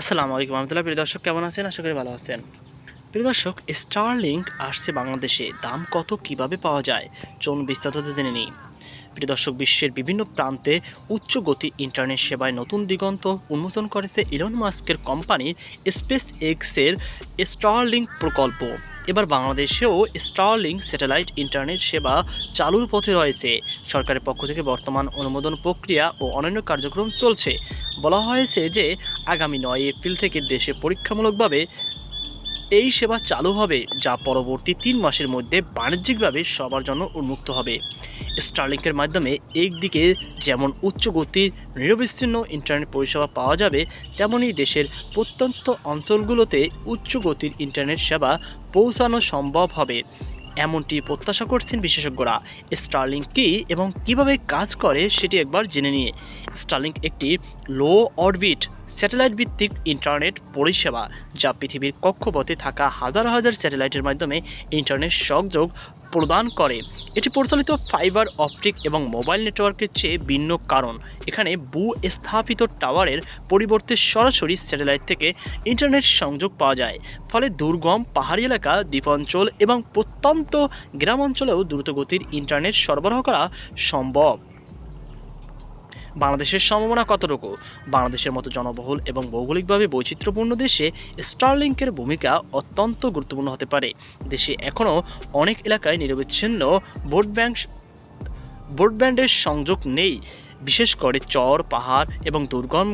আসসালামু আলাইকুম আহমদুল্লাহ প্রিয় দর্শক, কেমন আছেন? আশা করি ভালো আছেন। প্রিয় দর্শক স্টারলিংক আসছে বাংলাদেশে। দাম কত, কীভাবে পাওয়া যায়? চলুন বিস্তারিত জেনে নিই। প্রিয় দর্শক, বিশ্বের বিভিন্ন প্রান্তে উচ্চ গতি ইন্টারনেট সেবায় নতুন দিগন্ত উন্মোচন করেছে ইলন মাস্কের কোম্পানি স্পেস এক্সের স্টারলিংক প্রকল্প। এবার বাংলাদেশেও স্টারলিং স্যাটেলাইট ইন্টারনেট সেবা চালুর পথে রয়েছে। সরকারের পক্ষ থেকে বর্তমান অনুমোদন প্রক্রিয়া ও অন্যান্য কার্যক্রম চলছে। বলা হয়েছে যে, আগামী নয় এপ্রিল থেকে দেশে পরীক্ষামূলকভাবে এই সেবা চালু হবে, যা পরবর্তী তিন মাসের মধ্যে বাণিজ্যিকভাবে সবার জন্য উন্মুক্ত হবে। স্টারলিংকের মাধ্যমে একদিকে যেমন উচ্চ গতির, নিরবিচ্ছিন্ন ইন্টারনেট পরিষেবা পাওয়া যাবে তেমনই দেশের প্রত্যন্ত অঞ্চলগুলোতে উচ্চ গতির ইন্টারনেট সেবা পৌঁছানো সম্ভব হবে। এমনটি প্রত্যাশা করছেন বিশেষজ্ঞরা। স্টার্লিং কি এবং কীভাবে কাজ করে সেটি একবার জেনে নিয়ে। স্টার্লিং একটি লো অরবিট স্যাটেলাইট ভিত্তিক ইন্টারনেট পরিষেবা, যা পৃথিবীর কক্ষপথে থাকা হাজার হাজার স্যাটেলাইটের মাধ্যমে ইন্টারনেট সংযোগ প্রদান করে। এটি প্রচলিত ফাইবার অপটিক এবং মোবাইল নেটওয়ার্কের চেয়ে ভিন্ন কারণ। এখানে ভূ স্থাপিত টাওয়ারের পরিবর্তে সরাসরি স্যাটেলাইট থেকে ইন্টারনেট সংযোগ পাওয়া যায়। ফলে দুর্গম পাহাড়ি এলাকা, দ্বীপাঞ্চল এবং প্রত্যন্ত গ্রাম অঞ্চলেও দ্রুতগতির ইন্টারনেট সরবরাহ করা সম্ভব। বাংলাদেশের সম্ভাবনা কতটুকু? বাংলাদেশের মতো জনবহুল এবং ভৌগোলিকভাবে বৈচিত্র্যপূর্ণ দেশে স্টারলিংকের ভূমিকা অত্যন্ত গুরুত্বপূর্ণ হতে পারে। দেশে এখনও অনেক এলাকায় নিরবিচ্ছিন্ন ব্রডব্যান্ড ব্রডব্যান্ডের সংযোগ নেই। বিশেষ করে চর, পাহাড় এবং দুর্গম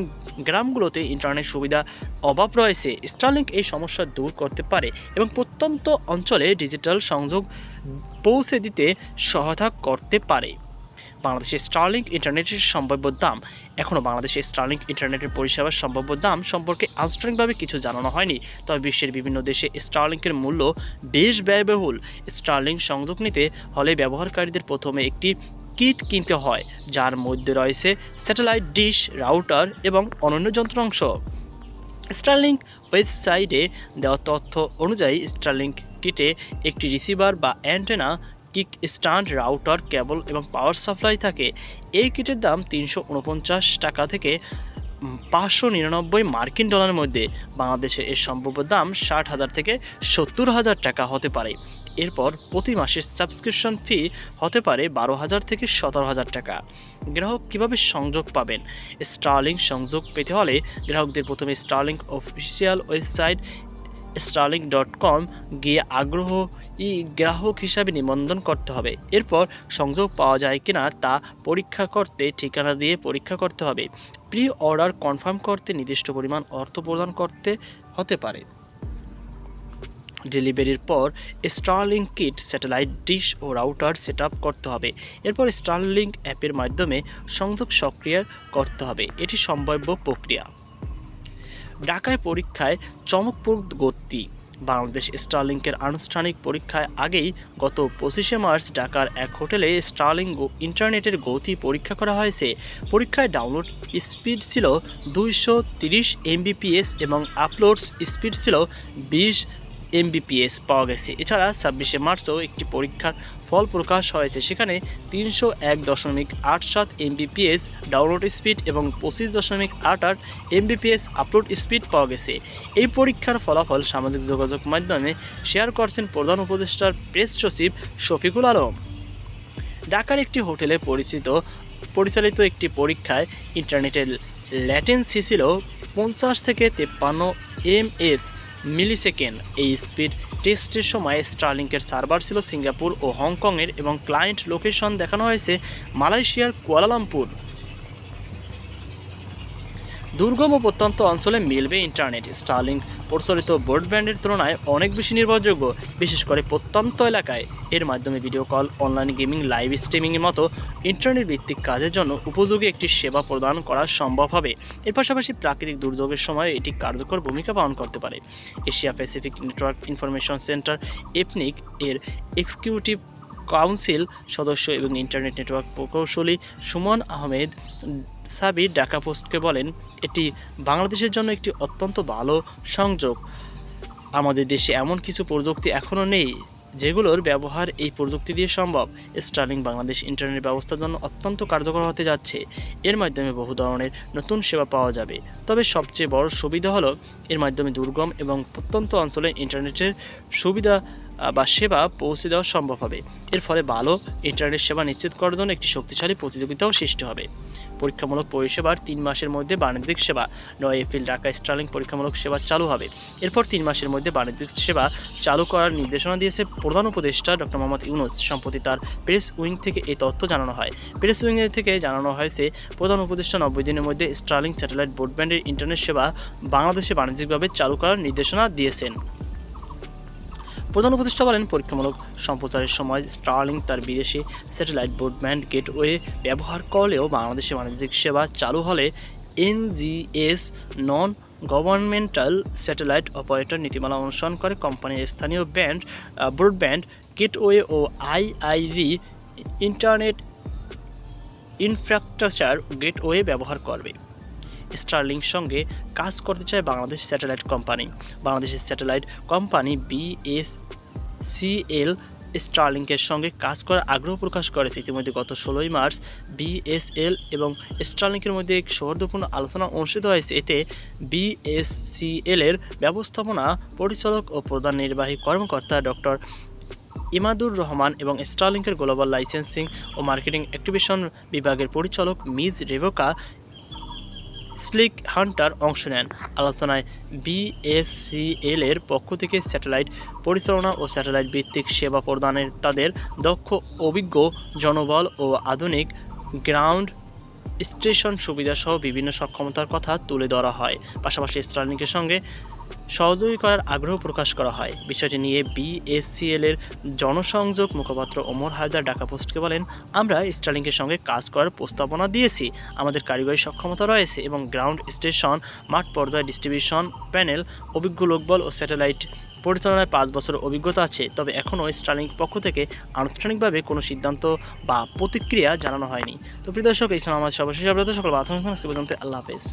গ্রামগুলোতে ইন্টারনেট সুবিধা অভাব রয়েছে। স্টারলিংক এই সমস্যা দূর করতে পারে এবং প্রত্যন্ত অঞ্চলে ডিজিটাল সংযোগ পৌঁছে দিতে সহায়তা করতে পারে। বাংলাদেশে স্টারলিংক ইন্টারনেটের সম্ভাব্য দাম। এখনও বাংলাদেশে স্টারলিংক ইন্টারনেটের পরিষেবার সম্ভাব্য দাম সম্পর্কে আনুষ্ঠানিকভাবে কিছু জানানো হয়নি। তবে বিশ্বের বিভিন্ন দেশে স্টারলিংকের মূল্য বেশ ব্যয়বহুল। স্টারলিংক সংযোগ নিতে হলে ব্যবহারকারীদের প্রথমে একটি কিট কিনতে হয়, যার মধ্যে রয়েছে স্যাটেলাইট ডিশ রাউটার এবং অনন্য যন্ত্রাংশ। স্টারলিংক ওয়েবসাইটে দেওয়া তথ্য অনুযায়ী স্টারলিংক কিটে একটি রিসিভার বা antenna kick stand router cable এবং পাওয়ার সাপ্লাই থাকে। এই কিটের দাম তিনশো উনপঞ্চাশ টাকা থেকে পাঁচশো নিরানব্বই মার্কিন ডলারের মধ্যে। বাংলাদেশে এর সম্ভাব্য দাম ষাট হাজার থেকে সত্তর হাজার টাকা হতে পারে। এরপর প্রতি মাসের সাবস্ক্রিপশন ফি হতে পারে বারো হাজার থেকে সতেরো হাজার টাকা। গ্রাহক কীভাবে সংযোগ পাবেন? স্টারলিংক সংযোগ পেতে হলে গ্রাহকদের প্রথমে Starlink official website Starlink dot com গিয়ে আগ্রহী গ্রাহক হিসাবে নিবন্ধন করতে হবে। এরপর সংযোগ পাওয়া যায় কিনা তা পরীক্ষা করতে, ঠিকানা দিয়ে পরীক্ষা করতে হবে। প্রি অর্ডার কনফার্ম করতে নির্দিষ্ট পরিমাণ অর্থ প্রদান করতে হতে পারে। ডেলিভারির পর স্টারলিংক কিট স্যাটেলাইট ডিশ ও রাউটার সেট করতে হবে। এরপর স্টারলিংক অ্যাপের মাধ্যমে সংযোগ সক্রিয় করতে হবে। এটি সম্ভাব্য প্রক্রিয়া। ঢাকায় পরীক্ষায় চমকপ্রদ গতি। বাংলাদেশ স্টারলিংকের আনুষ্ঠানিক পরীক্ষায় আগেই গত পঁচিশে মার্চ ঢাকার এক হোটেলে স্টারলিং ইন্টারনেটের গতি পরীক্ষা করা হয়েছে। পরীক্ষায় ডাউনলোড স্পিড ছিল দুইশো তিরিশ এমবিপিএস এবং আপলোড স্পিড ছিল বিশ এমবিপিএস পাওয়া গেছে। এছাড়া ছাব্বিশে মার্চও একটি পরীক্ষার ফল প্রকাশ হয়েছে। সেখানে তিনশো এক দশমিক আট সাত এমবিপিএস ডাউনলোড স্পিড এবং পঁচিশ দশমিক আট আট এমবিপিএস আপলোড স্পিড পাওয়া গেছে। এই পরীক্ষার ফলাফল সামাজিক যোগাযোগ মাধ্যমে শেয়ার করছেন প্রধান উপদেষ্টার প্রেস সচিব শফিকুল আলম। ঢাকার একটি হোটেলে পরিচিত, পরিচালিত একটি পরীক্ষায় ইন্টারনেটের ল্যাটেন্সি ছিল পঞ্চাশ থেকে তেপ্পান্ন এম এস মিলিসেকেন্ড। এই স্পিড টেস্টের সময় স্টারলিংকের সার্ভার ছিল সিঙ্গাপুর ও হংকংয়ের এবং ক্লায়েন্ট লোকেশন দেখানো হয়েছে মালয়েশিয়ার কুয়ালালামপুর। দুর্গম ও প্রত্যন্ত অঞ্চলে মিলবে ইন্টারনেট। স্টারলিংক প্রচলিত ব্রডব্যান্ডের তুলনায় অনেক বেশি নির্ভরযোগ্য, বিশেষ করে প্রত্যন্ত এলাকায়। এর মাধ্যমে video call online gaming live স্ট্রিমিংয়ের মতো ইন্টারনেট ভিত্তিক কাজের জন্য উপযোগী একটি সেবা প্রদান করা সম্ভব হবে। এর পাশাপাশি প্রাকৃতিক দুর্যোগের সময় এটি কার্যকর ভূমিকা পালন করতে পারে। Asia Pacific network information centre APNIC এর এক্সিকিউটিভ কাউন্সিল সদস্য এবং ইন্টারনেট নেটওয়ার্ক প্রকৌশলী সুমন আহমেদ সাবির ঢাকা পোস্টকে বলেন, এটি বাংলাদেশের জন্য একটি অত্যন্ত ভালো সংযোগ। আমাদের দেশে এমন কিছু প্রযুক্তি এখনও নেই, যেগুলোর ব্যবহার এই প্রযুক্তি দিয়ে সম্ভব। স্টার্লিং বাংলাদেশ ইন্টারনেট ব্যবস্থার জন্য অত্যন্ত কার্যকর হতে যাচ্ছে। এর মাধ্যমে বহু ধরনের নতুন সেবা পাওয়া যাবে। তবে সবচেয়ে বড় সুবিধা হলো, এর মাধ্যমে দুর্গম এবং প্রত্যন্ত অঞ্চলে ইন্টারনেটের সুবিধা বা সেবা পৌঁছে দেওয়া সম্ভব হবে। এর ফলে ভালো ইন্টারনেট সেবা নিশ্চিত করার জন্য একটি শক্তিশালী প্রতিযোগিতাও সৃষ্টি হবে। পরীক্ষামূলক পরিষেবার তিন মাসের মধ্যে বাণিজ্যিক সেবা নয় এপ্রিল ঢাকা স্টার্লিং পরীক্ষামূলক সেবা চালু হবে। এরপর তিন মাসের মধ্যে বাণিজ্যিক সেবা চালু করার নির্দেশনা দিয়েছে প্রধান উপদেষ্টা ডক্টর মোহাম্মদ ইউনুস। সম্প্রতি তার প্রেস উইং থেকে এই তথ্য জানানো হয়। প্রেস উইং থেকে জানানো হয়েছে, প্রধান উপদেষ্টা নব্বই দিনের মধ্যে স্টার্লিং স্যাটেলাইট ব্রডব্যান্ডের ইন্টারনেট সেবা বাংলাদেশে বাণিজ্যিকভাবে চালু করার নির্দেশনা দিয়েছেন। প্রধান উপদেষ্টা বলেন, পরীক্ষামূলক সম্প্রচারের সময় স্টার্লিং তার বিদেশি স্যাটেলাইট ব্রডব্যান্ড গেটওয়ে ব্যবহার করলেও বাংলাদেশে বাণিজ্যিক সেবা চালু হলে NGS non governmental satellite operator নীতিমালা অনুসরণ করে কোম্পানির স্থানীয় ব্যান্ড ব্রডব্যান্ড গেটওয়ে ও আইআইজি ইন্টারনেট ইনফ্রাস্ট্রাকচার গেটওয়ে ব্যবহার করবে। স্টারলিং সঙ্গে কাজ করতে চায় বাংলাদেশ স্যাটেলাইট কোম্পানি। বাংলাদেশের স্যাটেলাইট কোম্পানি বিএসসিএল স্টারলিংকের সঙ্গে কাজ করার আগ্রহ প্রকাশ করেছে। ইতিমধ্যে গত ষোলোই মার্চ বিএসএল এবং স্টারলিংকের মধ্যে এক সৌহার্দ্যপূর্ণ আলোচনা অনুষ্ঠিত হয়েছে। এতে বিএসসিএল এর ব্যবস্থাপনা পরিচালক ও প্রধান নির্বাহী কর্মকর্তা ডক্টর ইমাদুর রহমান এবং স্টারলিংকের গ্লোবাল লাইসেন্সিং ও মার্কেটিং অ্যাক্টিভিশন বিভাগের পরিচালক মিজ রেভোকা স্লিক হান্টার অংশ নেন। আলোচনায় বিএসসিএল এর পক্ষ থেকে স্যাটেলাইট পরিচালনা ও স্যাটেলাইট ভিত্তিক সেবা প্রদানের তাদের দক্ষ, অভিজ্ঞ, জনবল ও আধুনিক গ্রাউন্ড স্টেশন সুবিধাসহ বিভিন্ন সক্ষমতার কথা তুলে ধরা হয়। পাশাপাশি স্টারলিংকের সঙ্গে সহযোগী করার আগ্রহ প্রকাশ করা হয়। বিষয়টি নিয়ে বিএসসিএল এর জনসংযোগ মুখপাত্র ওমর হায়দার ঢাকা পোস্টকে বলেন, আমরা স্টারলিংকের সঙ্গে কাজ করার প্রস্তাবনা দিয়েছি। আমাদের কারিগরি সক্ষমতা রয়েছে এবং গ্রাউন্ড স্টেশন, মাঠ পর্যায়ে ডিস্ট্রিবিউশন প্যানেল, অভিজ্ঞ লোকবল ও স্যাটেলাইট পরিচালনায় পাঁচ বছর অভিজ্ঞতা আছে। তবে এখনও স্টার্লিং পক্ষ থেকে আনুষ্ঠানিকভাবে কোনো সিদ্ধান্ত বা প্রতিক্রিয়া জানানো হয়নি। তো প্রিয় দর্শক, এই ছিল আমার সর্বশেষ আপডেট। সকল পর্যন্ত আল্লাহ হাফেজ।